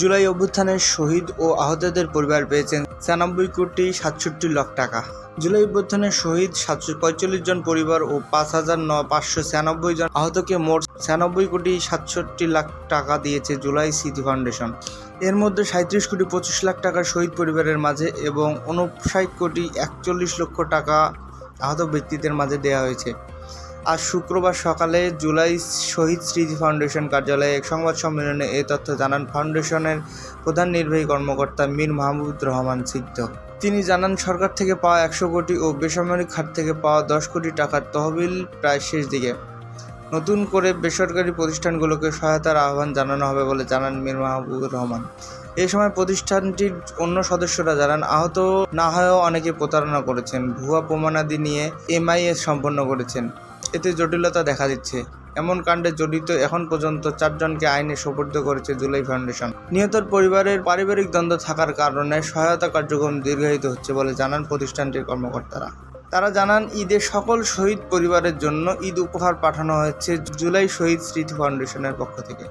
জুলাই অভ্যুত্থানের শহীদ ও আহতদের পরিবার পেয়েছেন ছিয়ানব্বই কোটি সাতষট্টি লাখ টাকা। জুলাই অভ্যুত্থানের শহীদ সাতশো পঁয়তাল্লিশ জন পরিবার ও পাঁচ হাজার ন পাঁচশো ছিয়ানব্বই জন আহতকে মোট ছিয়ানব্বই কোটি সাতষট্টি লাখ টাকা দিয়েছে জুলাই স্মৃতি ফাউন্ডেশন। এর মধ্যে সাঁত্রিশ কোটি পঁচিশ লাখ টাকা শহীদ পরিবারের মাঝে এবং উনষাট কোটি একচল্লিশ লক্ষ টাকা আহত ব্যক্তিদের মাঝে দেওয়া হয়েছে। আজ শুক্রবার সকালে জুলাই শহীদ স্মৃতি ফাউন্ডেশন কার্যালয়ে এক সংবাদ সম্মেলনে এ তথ্য জানান ফাউন্ডেশনের প্রধান নির্বাহী কর্মকর্তা মীর মাহমুদ রহমান সিদ্ধ। তিনি জানান, সরকার থেকে পাওয়া একশো কোটি ও বেসামরিক খাত থেকে পাওয়া দশ কোটি টাকার তহবিল প্রায় শেষ দিকে। নতুন করে বেসরকারি প্রতিষ্ঠানগুলোকে সহায়তার আহ্বান জানানো হবে বলে জানান মীর মাহবুবুর রহমান। এ সময় প্রতিষ্ঠানটির অন্য সদস্যরা জানান, আহত না হয়েও অনেকে প্রতারণা করেছেন, ভুয়া প্রমাণাদি নিয়ে এমআইএস সম্পন্ন করেছেন। এতে জটিলতা দেখা দিচ্ছে। এমন কাণ্ডে জড়িত এখন পর্যন্ত চারজনকে আইনে সোপর্দ করেছে জুলাই ফাউন্ডেশন। নিহতর পরিবারের পারিবারিক দ্বন্দ্ব থাকার কারণে সহায়তা কার্যক্রম দীর্ঘায়িত হচ্ছে বলে জানান প্রতিষ্ঠানটির কর্মকর্তারা। তারা জানান, ঈদে সকল শহীদ পরিবারের জন্য ঈদ উপহার পাঠানো হয়েছে জুলাই শহীদ স্মৃতি ফাউন্ডেশনের পক্ষ থেকে।